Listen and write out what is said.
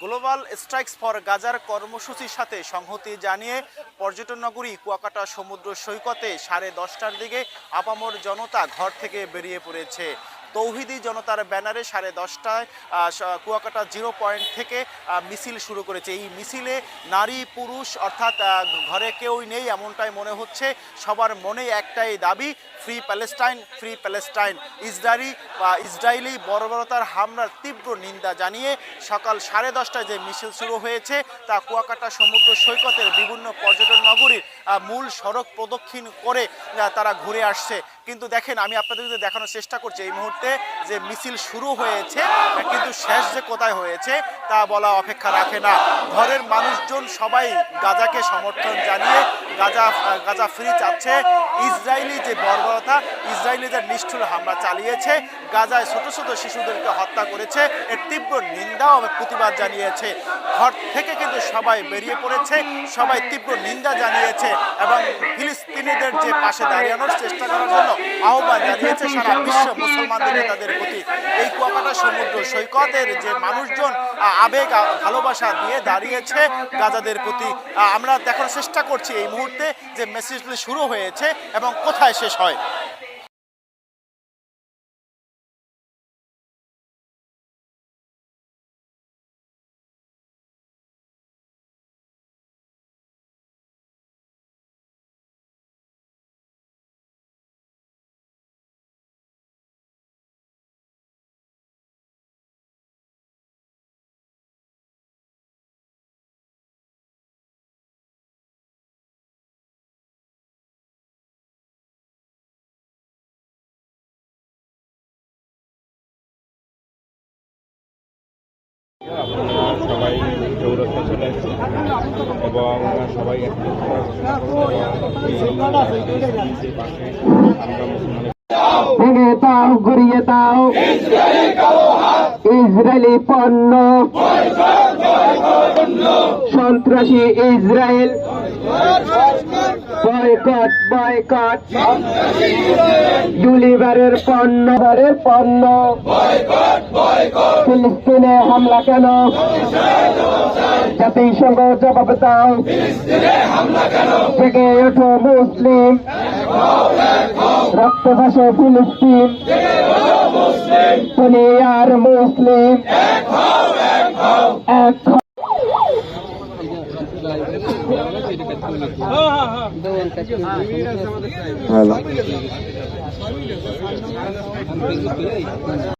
Global strikes for গাজার কর্মসূচির সাথে সংহতি জানিয়ে পর্যটন নগরী কুয়াকাটা সমুদ্র সৈকতে সাড়ে দশটার দিকে আপামর জনতা ঘর থেকে বেরিয়ে পড়েছে। তৌহিদি জনতার ব্যানারে সাড়ে দশটায় কুয়াকাটা জিরো পয়েন্ট থেকে মিছিল শুরু করেছে। এই মিছিলে নারী, পুরুষ, অর্থাৎ ঘরে কেউই নেই এমনটাই মনে হচ্ছে। সবার মনে একটাই দাবি, free Palestine free Palestine. Israeli বা ইসরায়েলি বর্বরতার হামলার তীব্র নিন্দা জানিয়ে সকাল সাড়ে দশটায় যে মিছিল শুরু হয়েছে, তা কুয়াকাটা সমুদ্র সৈকতের বিভিন্ন পর্যটন নগরীর মূল সড়ক প্রদক্ষিণ করে তারা ঘুরে আসছে। কিন্তু দেখেন, আমি আপনাদের যদি দেখানোর চেষ্টা করছি এই মুহূর্তে যে মিছিল শুরু হয়েছে, কিন্তু শেষ যে কোথায় হয়েছে, তা বলা অপেক্ষা রাখে না। ঘরের মানুষজন সবাই গাজাকে সমর্থন জানিয়ে গাজা গাজা ফ্রি চাচ্ছে ইসরায়েলি যে বর্বরতা, ইসরায়েলি যে নিষ্ঠুর হামলা চালিয়েছে, গাজায় ছোট ছোট শিশুদেরকে হত্যা করেছে, এর তীব্র নিন্দা ও প্রতিবাদ জানিয়েছে। ঘর থেকে কিন্তু সবাই বেরিয়ে পড়েছে, সবাই তীব্র নিন্দা জানিয়েছে এবং ফিলিস্তিনিদের যে পাশে দাঁড়ানোর চেষ্টা করার জন্য আহ্বান জানিয়েছে সারা বিশ্ব মুসলমানদের নেতাদের প্রতি। এই কুয়াকাটা সমুদ্র সৈকতের যে মানুষজন আবেগ ভালোবাসা দিয়ে দাঁড়িয়েছে গাজাদের প্রতি আমরা দেখার চেষ্টা করছি এই মুহূর্তে যে মেসেজগুলি শুরু হয়েছে এবং কোথায় শেষ হয়। সবাই চৌরাস্তা চলে এসেছে এবং সবাই দাও ঘুরিয়ে দাও ইসরায়েলি পণ্য। সন্ত্রাসী ইসরায়েল। Boycott boycott. ইউলিভারের পণ্য বারের পণ্য। ফিলিস্তিনে হামলা কেন? জাতিসংঘ জবাব দাও। থেকে ওঠো মুসলিম। রক্ত ভাসে ফিলিস্তিন। দুনিয়ার মুসলিম। হ্যালো।